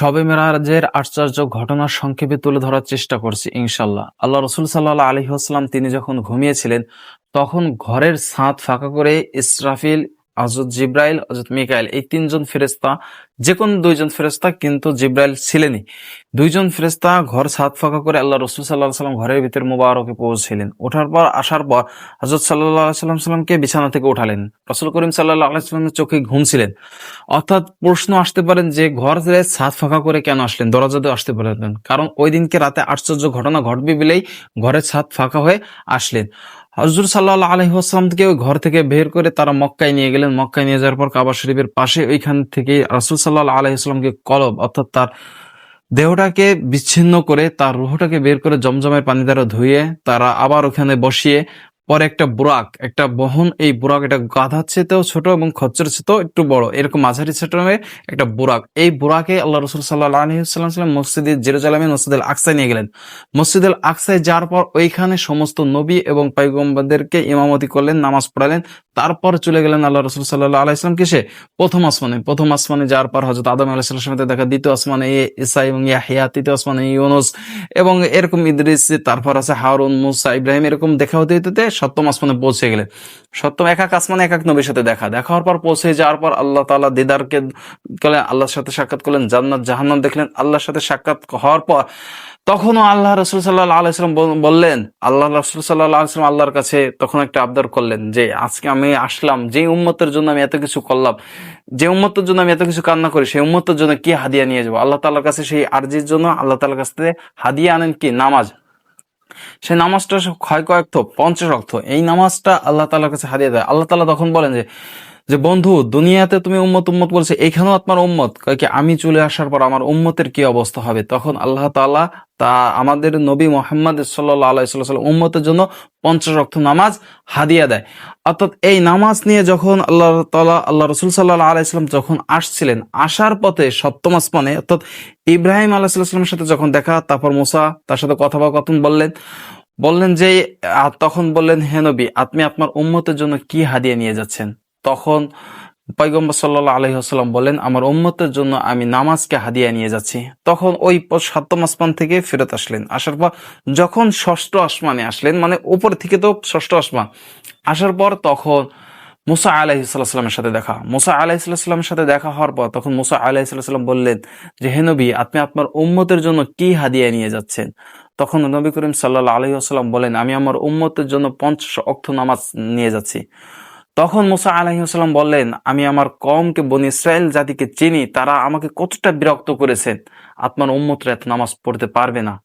শবে মেরাজের আশ্চর্য ঘটনা সংক্ষেপে তুলে ধরার চেষ্টা করছি, ইনশাল্লাহ। আল্লাহ রসুল সাল্লাহ আলী আসলাম তিনি যখন ঘুমিয়েছিলেন, তখন ঘরের ছাদ ফাঁকা করে ইসরাফিল হজরত জিব্রাইল হজরত মিকাইল, এই তিনজন ফেরেস্তা যে কোনো দুইজন ফেরেস্তা কিন্তু জিব্রাইল ছিলেনই। দুইজন ফেরেস্তা ঘর ছাদ ফাঁকা করে আল্লাহ রসুল সাল্লাহ সাল্লাম ঘরের ভিতরে মুবারকে পৌঁছছিলেন ওঠার পর, আসার পর হজরত সাল্লাহ সাল্লাম সাল্লামকে বিছানা থেকে উঠালেন। রসুল করিম সাল্লাহ আলাইসাল্লামের চোখে ঘুমছিলেন অর্থাৎ প্রশ্ন আসতে পারেন যে ঘর ছাদ ফাঁকা করে কেন আসলেন? দরজা দিয়ে আসতে পারলেন কারণ ওই দিনকে রাতে আশ্চর্য ঘটনা ঘটবে বলেই ঘরের ছাদ ফাঁকা হয়ে আসলেন। হজরত সাল্লাহ ওই ঘর থেকে বের করে তারা মক্কায় নিয়ে গেলেন। মক্কায় নিয়ে যাওয়ার পর কাবা শরীফের পাশে ওইখান থেকে রাসুল সাল্লাহ আলহিহাস্লামকে কলব, অর্থাৎ তার দেহটাকে বিচ্ছিন্ন করে, তার রুহটাকে বের করে জমজমের পানি দ্বারা ধুয়ে তারা আবার ওখানে বসিয়ে পরে একটা বুরাক, একটা বহন, এই বুরাক এটা গাধার চেতেও ছোট এবং খচ্চর চেতেও একটু বড়। এরকম মাঝারি ছোট একটা বুরাক। এই বুরাকে আল্লাহ রসুল সাল্লাহ আলহিহাল্লাম মসজিদ জেরুজালামে মসজিদুল আকসায় নিয়ে গেলেন। মসজিদুল আকসায় যাওয়ার পর ওইখানে সমস্ত নবী এবং পাইগম্বাদেরকে ইমামতি করলেন, নামাজ পড়ালেন। তারপর চলে গেলেন আল্লাহ রসুল সাল্লাহ আলাইসলাম কিসে? প্রথম আসমানে। প্রথম আসমানে যাওয়ার পর হজরত আদম আলাহিসাল্লামের দেখা। দ্বিতীয় আসমানে ইসা এবং ইয়াহিয়া। তৃতীয় আসমানে ইউনুস এবং এরকম ইদ্রিস, তারপর আছে হারুন, মুসা, ইব্রাহিম এরকম দেখা হতে হতে সপ্তম আসমানে পৌঁছে গেলেন সপ্তম এক এক আসমানে এক এক নবীর সাথে দেখা। দেখা হওয়ার পর পৌঁছে যাওয়ার পর আল্লাহ তালা দিদারকে করলেন আল্লাহর সাথে সাক্ষাৎ করলেন, জান্নাত, জাহান্নাম দেখলেন। আল্লাহর সাথে সাক্ষাৎ হওয়ার পর তখনও আল্লাহ রসুল সাল্লাহ আলাইসালাম বললেন, আল্লাহ রসুল সাল্লাহ আলাইসালাম আল্লাহর কাছে তখন একটা আবদার করলেন যে, আজকে আমি আসলাম যে উম্মতের জন্য আমি এত কিছু করলাম, যে উম্মতের জন্য আমি এত কিছু কান্না করি, সেই উম্মতের জন্য কি হাদিয়া নিয়ে যাব? আল্লাহ তাল্লার কাছে সেই আর্জির জন্য আল্লাহ তাল্লার কাছ থেকে হাদিয়া আনেন কি? নামাজ। সেই নামাজটা ক্ষয় কয়েক পঞ্চাশ অর্থ এই নামাজটা আল্লাহ তালার কাছে হারিয়ে দেয়। আল্লাহ তালা তখন বলেন যে যে, বন্ধু, দুনিয়াতে তুমি উম্মত উম্মত বলছে, এখানেও আপনার উম্মত। কি, আমি চলে আসার পর আমার উম্মতের কি অবস্থা হবে? তখন আল্লাহ তাআলা তা আমাদের নবী মোহাম্মদ সাল্লাহ আলাইসাল্লাম উম্মতের জন্য পঞ্চাশ রক্ত নামাজ হাদিয়া দেয়। অর্থাৎ এই নামাজ নিয়ে যখন আল্লাহ তালা আল্লাহ রসুল সাল্লাহ আলাইসাল্লাম যখন আসছিলেন, আসার পথে সপ্তম আসমানে, অর্থাৎ ইব্রাহিম আল্লাহ আলাহিসাল্লামের সাথে যখন দেখা, তারপর মোসা তার সাথে কথা বা কথন বললেন। বললেন যে তখন বললেন, হে নবী, আপনি আপনার উম্মতের জন্য কি হাদিয়া নিয়ে যাচ্ছেন? তখন পৈগম্বর সাল্লাহ আলহি আসাল্লাম বলেন, আমার উম্মতের জন্য আমি নামাজকে হাদিয়া নিয়ে যাচ্ছি। তখন ওই সপ্তম আসমান থেকে ফেরত আসলেন। আসার পর যখন ষষ্ঠ আসমানে আসলেন মানে উপর থেকে তো ষষ্ঠ আসমান, আসার পর তখন মুসা আলাহিসাল্লামের সাথে দেখা। মুসা আলাহিসাল্লামের সাথে দেখা হওয়ার পর তখন মুসা আলাহিসাল্লাম বললেন, যে হে নবী, আপনি আপনার উম্মতের জন্য কি হাদিয়া নিয়ে যাচ্ছেন? তখন নবী করিম সাল্লাহ আলহিহাস্লাম বলেন, আমি আমার উম্মতের জন্য পঞ্চাশ অক্ষ নামাজ নিয়ে যাচ্ছি। তখন মুসা আলহিহাস্লাম বললেন, আমি আমার কমকে বন ইসরায়েল জাতিকে চিনি, তারা আমাকে কতটা বিরক্ত করেছেন। আপনার উম্মতরা এত নামাজ পড়তে পারবে না।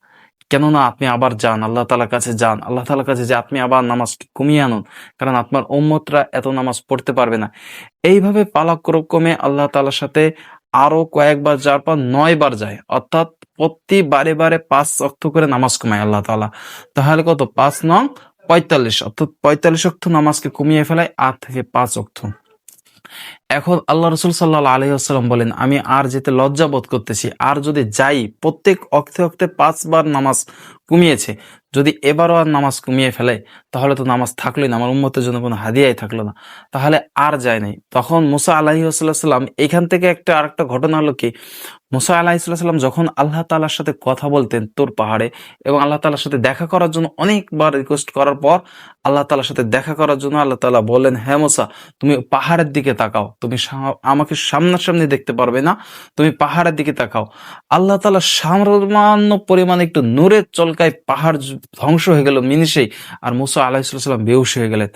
কেননা আপনি আবার যান, আল্লাহ তালার কাছে যান। আল্লাহ তালার কাছে যে আপনি আবার নামাজ কমিয়ে আনুন, কারণ আপনার উম্মতরা এত নামাজ পড়তে পারবে না। এইভাবে পালাক্রমে আল্লাহ তালার সাথে আরও কয়েকবার যার পর নয় বার যায়। অর্থাৎ প্রতি বারে বারে পাঁচ অক্ত করে নামাজ কমায় আল্লাহ তালা তাহলে কত? পাঁচ নং পঁয়তাল্লিশ অর্থাৎ পঁয়তাল্লিশ অক্ষ নামাজকে কমিয়ে ফেলায় আট থেকে পাঁচ অক্ষ এখন আল্লাহ রসুল সাল্লাহ আলহিহাস্লাম বলেন, আমি আর যেতে লজ্জা বোধ করতেছি। আর যদি যাই, প্রত্যেক অক্তে অক্তে পাঁচবার নামাজ কমিয়েছে। যদি এবারও আর নামাজ কমিয়ে ফেলে, তাহলে তো নামাজ থাকলোই না। আমার উম্মতের জন্য কোনো হাদিয়াই থাকল না। তাহলে আর যায় নাই। তখন মুসা সাল্লাম এখান থেকে একটা আরেকটা ঘটনা হলো কি, মুসা আলাহিসাল্লাম যখন আল্লাহ তালার সাথে কথা বলতেন তোর পাহাড়ে এবং আল্লাহ তালার সাথে দেখা করার জন্য অনেকবার রিকোয়েস্ট করার পর, আল্লাহ তালার সাথে দেখা করার জন্য আল্লাহ তালা বললেন হ্যাঁ মুসা, তুমি পাহাড়ের দিকে তাকাও। তুমি আমাকে সামনাসামনি দেখতে পারবে না। তুমি পাহাড়ের দিকে তাকাও। আল্লাহ তালা সামান্য পরিমাণে একটু নূরের চলকায় পাহাড় ধ্বংস হয়ে গেল মিনিশেই আর মুসা আলাহিসাল্লাম বেউস হয়ে গেলেন।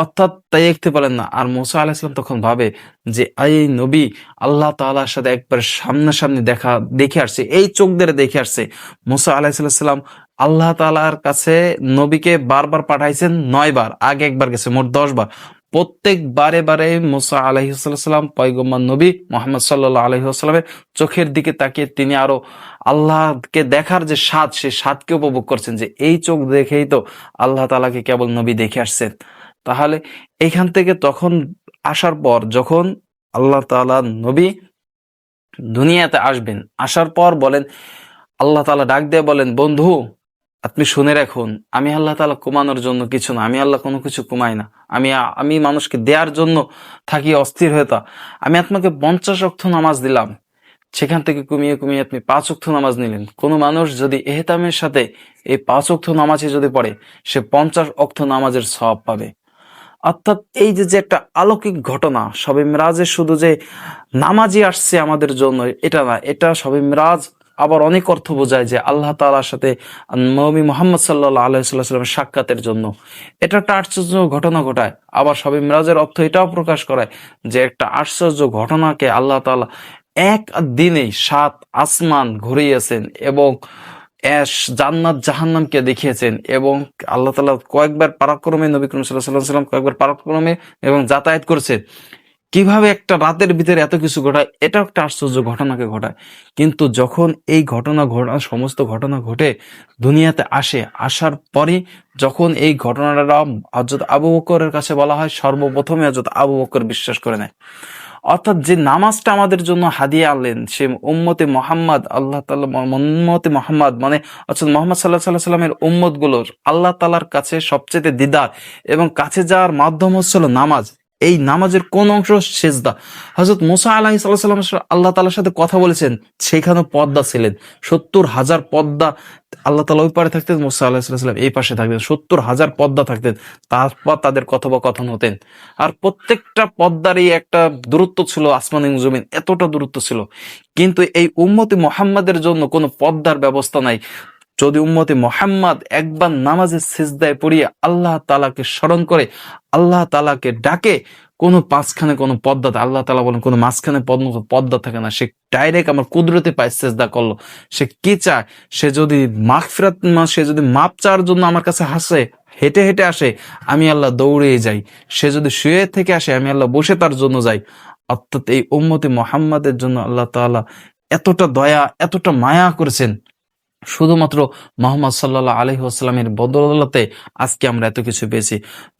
অর্থাৎ তাই দেখতে পারেন না, আর মুসা আলাহিসাল্লাম তখন ভাবে যে এই নবী, আল্লাহ তালার সাথে একবার সামনাসামনি দেখা, দেখে আসছে, এই চোখ ধরে দেখে আসছে। মুসা আলাহিসাল্লাম আল্লাহ তালার কাছে নবীকে বারবার পাঠাইছেন নয় বার আগে একবার গেছে, মোট দশ বার প্রত্যেক বারে বারে মুসা আলহিসাল্লাম পয়গম্বর নবী মোহাম্মদ সাল্লাহ আলহিহাস্লামের চোখের দিকে তাকিয়ে তিনি আরও আল্লাহকে দেখার যে স্বাদ, সে স্বাদকে উপভোগ করছেন যে এই চোখ দেখেই তো আল্লাহ তালাকে কেবল নবী দেখে আসছেন। তাহলে এখান থেকে তখন আসার পর যখন আল্লাহ তালা নবী দুনিয়াতে আসবেন, আসার পর বলেন, আল্লাহ তালা ডাক দিয়ে বলেন, বন্ধু আপনি শুনে রাখুন, আমি আল্লাহ তালা কমানোর জন্য কিছু না, আমি আল্লাহ কোনো কিছু কমাই না। আমি আমি মানুষকে দেওয়ার জন্য থাকি অস্থির হয়ে তা। আমি আপনাকে পঞ্চাশ অক্ষ নামাজ দিলাম, সেখান থেকে কমিয়ে কমিয়ে আপনি পাঁচ অক্ষ নামাজ নিলেন। কোনো মানুষ যদি এহতামের সাথে এই পাঁচ অক্ষ নামাজে যদি পড়ে, সে পঞ্চাশ অক্ষ নামাজের সব পাবে। অর্থাৎ এই যে যে একটা অলৌকিক ঘটনা, সবে মিরাজে শুধু যে নামাজই আসছে আমাদের জন্য, এটা না, এটা সবে মিরাজ আবার অনেক অর্থ বোঝায় যে আল্লাহ তাআলার সাথে নবী মোহাম্মদ সাল্লাহ আলাইসাল্লামের সাক্ষাতের জন্য। এটা একটা আশ্চর্য ঘটনা ঘটায়। আবার সবে মিরাজের অর্থ এটাও প্রকাশ করায় যে একটা আশ্চর্য ঘটনাকে আল্লাহ তাআলা এক দিনেই সাত আসমান ঘুরিয়েছেন এবং জান্নাত জাহান্নামকে দেখিয়েছেন এবং আল্লাহ তালা কয়েকবার পারাক্রমে নবী করিম সাল্লাহ সাল্লাম কয়েকবার পারাক্রমে এবং যাতায়াত করছেন কীভাবে একটা রাতের ভিতরে এত কিছু ঘটায়, এটা একটা আশ্চর্য ঘটনাকে ঘটায়। কিন্তু যখন এই ঘটনা ঘটা, সমস্ত ঘটনা ঘটে, দুনিয়াতে আসে, আসার পরে যখন এই ঘটনাটা হজরত আবু বকরের কাছে বলা হয়, সর্বপ্রথমে হজরত আবু বকর বিশ্বাস করে নেয়। অর্থাৎ যে নামাজটা আমাদের জন্য হাদিয়ে আনলেন, সে উম্মতে মোহাম্মদ, আল্লাহ তাল্লাহ উম্মতে মোহাম্মদ মানে অর্থাৎ মোহাম্মদ সাল্লাহ সাল্লাহ সাল্লামের উম্মতগুলোর আল্লাহ তালার কাছে সবচেয়ে দিদার এবং কাছে যাওয়ার মাধ্যম হচ্ছিল নামাজ। এই নামাজের কোন অংশ সেজদা। হজরত মুসা আলাহ সাল্লাম আল্লাহ তালার সাথে কথা বলেছেন, সেখানে পদ্মা ছিলেন। সত্তর হাজার পদ্মা আল্লাহ তালা ওই পারে থাকতেন, মুসা আল্লাহ এই পাশে থাকতেন। সত্তর হাজার পদ্মা থাকতেন, তারপর তাদের কথোপকথন হতেন। আর প্রত্যেকটা পদ্মারই একটা দূরত্ব ছিল, আসমান জমিন এতটা দূরত্ব ছিল। কিন্তু এই উম্মতি মোহাম্মদের জন্য কোনো পদ্মার ব্যবস্থা নাই। যদি উম্মতে মোহাম্মদ একবার নামাজের সিজদায় পড়িয়ে আল্লাহ তালাকে স্মরণ করে, আল্লাহ তালাকে ডাকে, কোনো পাঁচখানে কোনো পদ্মা আল্লাহ তালা বলেন, কোনো মাঝখানে পদ্ম থাকে না। সে ডাইরেক্ট আমার কুদরতে পায় সেজদা করল। সে কি চায়? সে যদি মাগফিরাত সে যদি মাপ চাওয়ার জন্য আমার কাছে হাসে, হেঁটে হেঁটে আসে, আমি আল্লাহ দৌড়ে যাই। সে যদি শুয়ে থেকে আসে, আমি আল্লাহ বসে তার জন্য যাই। অর্থাৎ এই উম্মতে মোহাম্মদের জন্য আল্লাহ তাআলা এতটা দয়া, এতটা মায়া করেছেন। শুধুমাত্র মোহাম্মদ সাল্লাহ আলহি আসসালামের বদলতে আজকে আমরা এত কিছু পেয়েছি।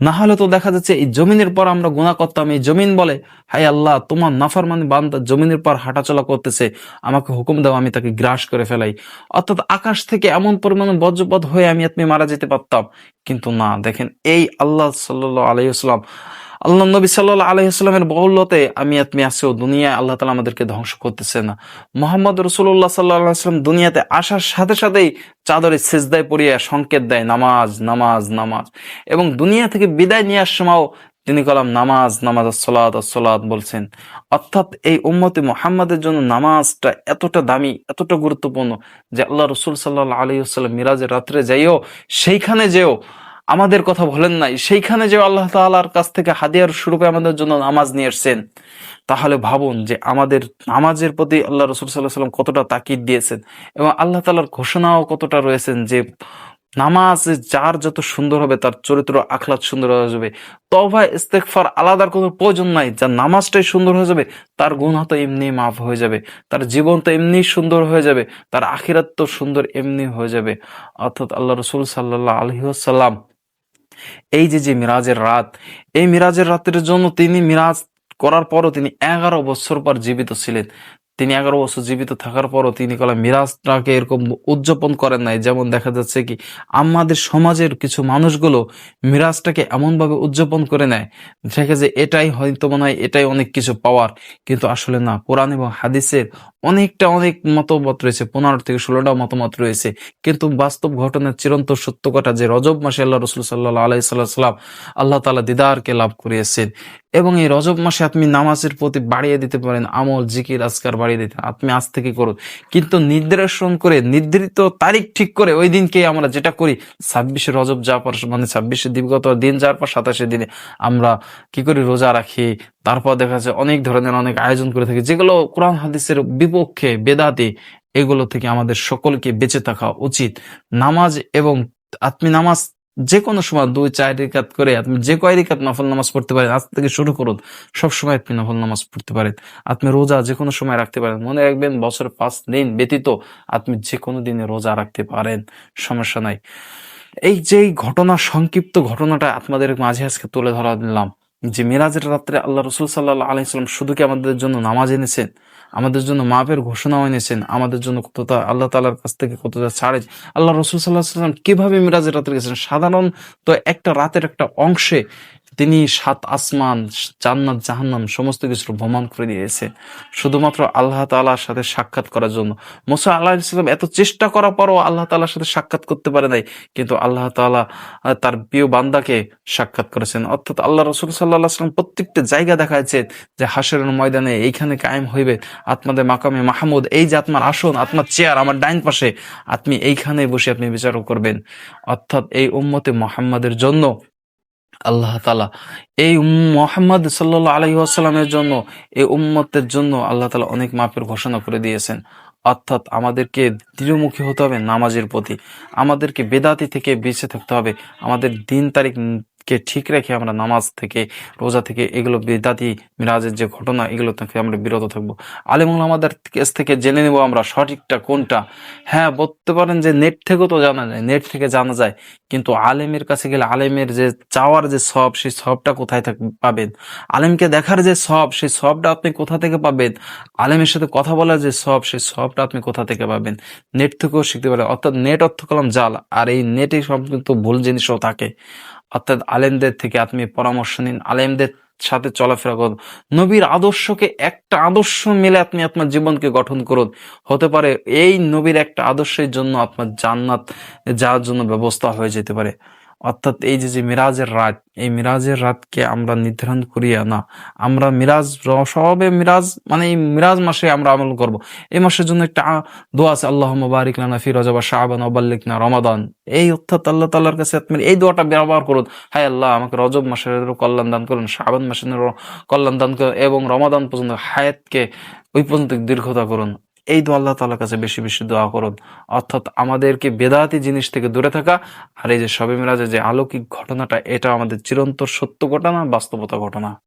না হলে তো দেখা যাচ্ছে এই জমিনের পর আমরা গুণা করতাম, এই জমিন বলে হাই আল্লাহ, তোমার নাফার মানে বান্দা জমিনের পর হাঁটাচলা করতেছে, আমাকে হুকুম দাও, আমি তাকে গ্রাস করে ফেলাই। অর্থাৎ আকাশ থেকে এমন পরিমাণ বজ্রপদ হয়ে আমি আপনি মারা যেতে পারতাম। কিন্তু না, দেখেন, এই আল্লাহ সাল্লাহ আলহি আসসালাম আল্লাহ নবী সাল্লাহ আলহিহাস্লামের বহুল্যতে আমি আপনি আসেও দুনিয়ায় আল্লাহ তালা আমাদেরকে ধ্বংস করতেছে না। মোহাম্মদ রসুল্লাহ সাল্লাহ দুনিয়াতে আসার সাথে সাথেই চাদরে সেজদায় পড়িয়ে সংকেত দেয়, নামাজ নামাজ নামাজ। এবং দুনিয়া থেকে বিদায় নেওয়ার সময়ও তিনি কলাম নামাজ নামাজ সলাদ সলাদ বলছেন। অর্থাৎ এই উম্মতে মোহাম্মদের জন্য নামাজটা এতটা দামি, এতটা গুরুত্বপূর্ণ যে আল্লাহ রসুল সাল্লাহ আলহিহাস্লাম মিরাজের রাত্রে যাইও, সেইখানে যেও আমাদের কথা বলেন নাই। সেইখানে যে আল্লাহ তালার কাছ থেকে হাদিয়ার স্বরূপে আমাদের জন্য নামাজ নিয়ে এসছেন, তাহলে ভাবুন যে আমাদের নামাজের প্রতি আল্লাহ রসুল সাল্লাহ সাল্লাম কতটা তাকিদ দিয়েছেন এবং আল্লাহ তালার ঘোষণাও কতটা রয়েছেন যে নামাজ যার যত সুন্দর হবে, তার চরিত্র আখলাত সুন্দর হয়ে যাবে। তবা ইস্তেকফার আলাদার কোনো প্রয়োজন নাই। যার নামাজটাই সুন্দর হয়ে যাবে, তার গুণ তো এমনি মাফ হয়ে যাবে, তার জীবন তো এমনি সুন্দর হয়ে যাবে, তার আখিরাত তো সুন্দর এমনি হয়ে যাবে। অর্থাৎ আল্লাহ রসুল সাল্লাহ আলহিহাল্লাম এই যে যে মিরাজের রাত, এই মিরাজের রাতের জন্য তিনি মিরাজ করার পরও তিনি এগারো বছর পর জীবিত ছিলেন। তিনি এগারো বছর জীবিত থাকার পরও তিনি কলা মিরাজটাকে এরকম উদযাপন করেন নাই। যেমন দেখা যাচ্ছে কি, আমাদের সমাজের কিছু মানুষগুলো মিরাজটাকে এমনভাবে উদযাপন করে নেয়, দেখে যে এটাই হয়তো মনে হয় এটাই অনেক কিছু পাওয়ার। কিন্তু আসলে না, কোরআন এবং হাদিসের অনেকটা অনেক মতামত রয়েছে, পনেরো থেকে ষোলোটা মতামত রয়েছে। কিন্তু বাস্তব ঘটনার চিরন্ত সত্য কথা যে রজব মাসে আল্লাহ রসুল সাল্লাহ আলাই সাল্লাম আল্লাহ তালা দিদারকে লাভ করিয়েছেন। এবং এই রজব মাসে আপনি নামাজের প্রতি বাড়িয়ে দিতে পারেন, আমল, জিকির, আজকার বাড়িয়ে দিতে আপনি আজ থেকে করুন। কিন্তু নির্দেশন করে, নির্ধারিত তারিখ ঠিক করে ওই দিনকে আমরা যেটা করি, ছাব্বিশে রজব যাওয়ার পর মানে ছাব্বিশে দিবগত দিন যাওয়ার পর সাতাশে দিনে আমরা কি করি, রোজা রাখি। তারপর দেখা যাচ্ছে অনেক ধরনের অনেক আয়োজন করে থাকি, যেগুলো কোরআন হাদিসের বিপক্ষে বেদাতে, এগুলো থেকে আমাদের সকলকে বেঁচে থাকা উচিত। নামাজ এবং আপনি নামাজ যে কোনো সময় দুই, চার রিকাত করে আপনি যে কয় রিকাত নফল নামাজ পড়তে পারেন, আজ থেকে শুরু করুন, সব সময় আপনি নফল নামাজ পড়তে পারেন। আপনি রোজা যে কোনো সময় রাখতে পারেন। মনে রাখবেন বছর পাঁচ দিন ব্যতীত আপনি যে কোনো দিনে রোজা রাখতে পারেন, সমস্যা নাই। এই যে ঘটনা, সংক্ষিপ্ত ঘটনাটা আপনাদের মাঝে আজকে তুলে ধরা দিলাম যে মিরাজের রাত্রে আল্লাহ রসুল সাল্লাহ আলাইসাল্লাম শুধু কি আমাদের জন্য নামাজ এনেছেন? আমাদের জন্য মাপের ঘোষণাও এনেছেন? আমাদের জন্য কতটা আল্লাহ তালার কাছ থেকে কতটা ছাড়ে? আল্লাহ রসুল সাল্লাহ সাল্লাম কীভাবে মিরাজের রাত্রে গেছেন? সাধারণত একটা রাতের একটা অংশে তিনি সাত আসমান জান্নাত জাহান্নাম সমস্ত কিছু ভ্রমণ করে দিয়েছে। শুধুমাত্র আল্লাহ তাআলার সাথে সাক্ষাৎ করার জন্য। মোসা আল্লাহ ইসলাম এত চেষ্টা করার পরও আল্লাহ তাআলার সাথে সাক্ষাৎ করতে পারে নাই। কিন্তু আল্লাহ আহ, তার প্রিয় বান্দাকে সাক্ষাৎ করেছেন। অর্থাৎ আল্লাহ রসুল সাল্লাহ আসলাম প্রত্যেকটা জায়গা দেখাচ্ছে যে হাসরের ময়দানে এইখানে কায়েম হইবে। আত্মাদের মাকামে মাহমুদ এই যে আত্মার আসন আত্মার চেয়ার আমার ডাইন পাশে আপনি এইখানে বসে আপনি বিচার করবেন। অর্থাৎ এই উম্মতে মোহাম্মদের জন্য আল্লাহ তালা এই মোহাম্মদ সাল্লাহ আলহি জন্য, এই উম্মতের জন্য আল্লাহ তালা অনেক মাপের ঘোষণা করে দিয়েছেন। অর্থাৎ আমাদেরকে দৃঢ়মুখী হতে হবে নামাজের প্রতি। আমাদেরকে বেদাতি থেকে বেঁচে থাকতে হবে। আমাদের দিন তারিখ কে ঠিক রেখে আমরা নামাজ থেকে, রোজা থেকে এগুলো বেদাতি, মিরাজের যে ঘটনা, এগুলো থেকে আমরা বিরত থাকব। আলিমুল আমাদের কাছ থেকে জেনে নেব আমরা সঠিকটা কোনটা। হ্যাঁ বলতে পারেন যে নেট থেকেও তো জানা যায়, নেট থেকে জানা যায়। কিন্তু আলেমের কাছে গেলে আলেমের যে চাওয়ার যে সব, সেই সবটা কোথায় থাক, পাবেন? আলেমকে দেখার যে সব, সেই সবটা আপনি কোথা থেকে পাবেন? আলেমের সাথে কথা বলার যে সব, সেই সবটা আপনি কোথা থেকে পাবেন? নেট থেকেও শিখতে পারেন অর্থাৎ নেট অর্থ কলম জাল, আর এই নেটে সব কিন্তু ভুল জিনিসও থাকে। অর্থাৎ আলেমদের থেকে আপনি পরামর্শ নিন, আলেমদের সাথে চলাফেরা করুন। নবীর আদর্শকে একটা আদর্শ মিলে আপনি আপনার জীবনকে গঠন করুন। হতে পারে এই নবীর একটা আদর্শের জন্য আপনার জান্নাত যাওয়ার জন্য ব্যবস্থা হয়ে যেতে পারে। অর্থাৎ এই যে যে মিরাজের রাত, এই মিরাজের রাতকে আমরা নির্ধারণ করিয়া না। আমরা মিরাজ সবে মিরাজ মানে এই মিরাজ মাসে আমরা আমল করব। এই মাসের জন্য একটা দোয়া আছে আল্লাহ মুবারিক লানা ফি রজব শাবান ওবাল্লিক না রমাদান। এই অর্থাৎ আল্লাহ তাআলার কাছে এই দোয়াটা ব্যবহার করুন। হায় আল্লাহ, আমাকে রজব মাসের কল্যাণ দান করুন, শাবান মাসের কল্যাণ দান করুন এবং রমাদান পর্যন্ত হায়াতকে ওই পর্যন্ত দীর্ঘতা করুন। এই দোয়া আল্লাহ তালার কাছে বেশি বেশি দোয়া করুন। অর্থাৎ আমাদেরকে বেদাতি জিনিস থেকে দূরে থাকা আর এই যে সবে মিরাজের যে আলৌকিক ঘটনাটা এটা আমাদের চিরন্তর সত্য ঘটনা, বাস্তবতা ঘটনা।